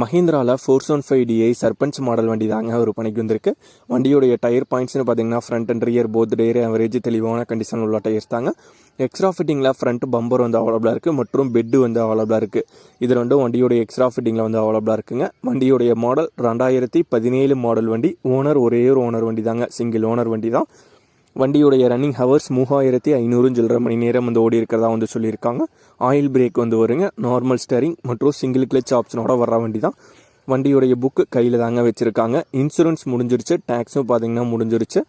மஹிந்திராவில் four one five DI Sarpanch model வண்டி தாங்க ஒரு பணிக்கு வந்திருக்கு. வண்டியோடைய டயர் பாயிண்ட்ஸ்னு பார்த்தீங்கன்னா front and rear both tyre average தெளிவான கண்டிஷன் உள்ள டயர்ஸ் தாங்க. எக்ஸ்ட்ரா ஃபிட்டிங்கில் ஃப்ரண்ட் பம்பர் வந்து அவைலபிளாக இருக்குது மற்றும் பெட்டு வந்து அவைலபிளாக இருக்குது இது ரெண்டும் வண்டியோடைய எக்ஸ்ட்ரா ஃபிட்டிங்கில் வந்து அவைலபிளாக இருக்குங்க. வண்டியோடைய மாடல் ரெண்டாயிரத்தி பதினேழு மாடல் வண்டி ஓனர் ஒரே ஒரு ஓனர் வண்டி தாங்க சிங்கிள் ஓனர் வண்டி தான் வண்டியுடைய ரன்னிங் ஹவர்ஸ் மூவாயிரத்தி ஐநூறு சில்லரை மணி நேரம் வந்து ஓடி இருக்கிறதா வந்து சொல்லியிருக்காங்க. ஆயில் பிரேக் வந்து வருங்க. நார்மல் ஸ்டேரிங் மற்றும் சிங்கிள் கிளச் ஆப்ஷனோட வர வண்டி தான் வண்டியுடைய புக்கு கையில் தாங்க வச்சுருக்காங்க. இன்சூரன்ஸ் முடிஞ்சிருச்சு. டேக்ஸும் பார்த்தீங்கன்னா முடிஞ்சிருச்சு.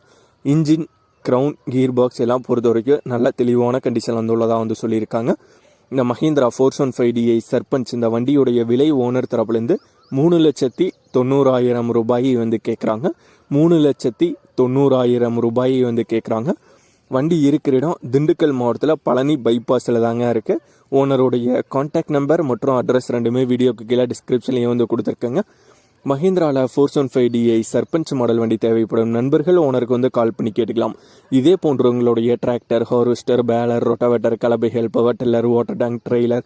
இன்ஜின் க்ரௌன் கீர் பாக்ஸ் எல்லாம் பொறுத்த வரைக்கும் நல்ல தெளிவான கண்டிஷன் வந்து உள்ளதாக வந்து சொல்லியிருக்காங்க. இந்த Mahindra four one five DI Sarpanch இந்த வண்டியுடைய விலை ஓனர் தரப்புலேருந்து மூணு லட்சத்தி தொண்ணூறாயிரம் ரூபாயை வந்து கேட்குறாங்க மூணு லட்சத்தி தொண்ணூறாயிரம் ரூபாயை வந்து கேட்குறாங்க வண்டி இருக்கிற இடம் திண்டுக்கல் மாவட்டத்தில் பழனி பைபாஸில் தாங்க இருக்குது ஓனருடைய காண்டாக்ட் நம்பர் மற்றும் அட்ரஸ் ரெண்டுமே வீடியோக்கு கீழே டிஸ்கிரிப்ஷன்லேயே வந்து கொடுத்துருக்கேங்க. மஹிந்திராவில் four seven five DI Sarpanch model வண்டி தேவைப்படும் நண்பர்கள் ஓனருக்கு வந்து கால் பண்ணி கேட்டுக்கலாம். இதே போன்றவங்களுடைய tractor harvester baler rotavator கலபைகள் power tiller water tank trailer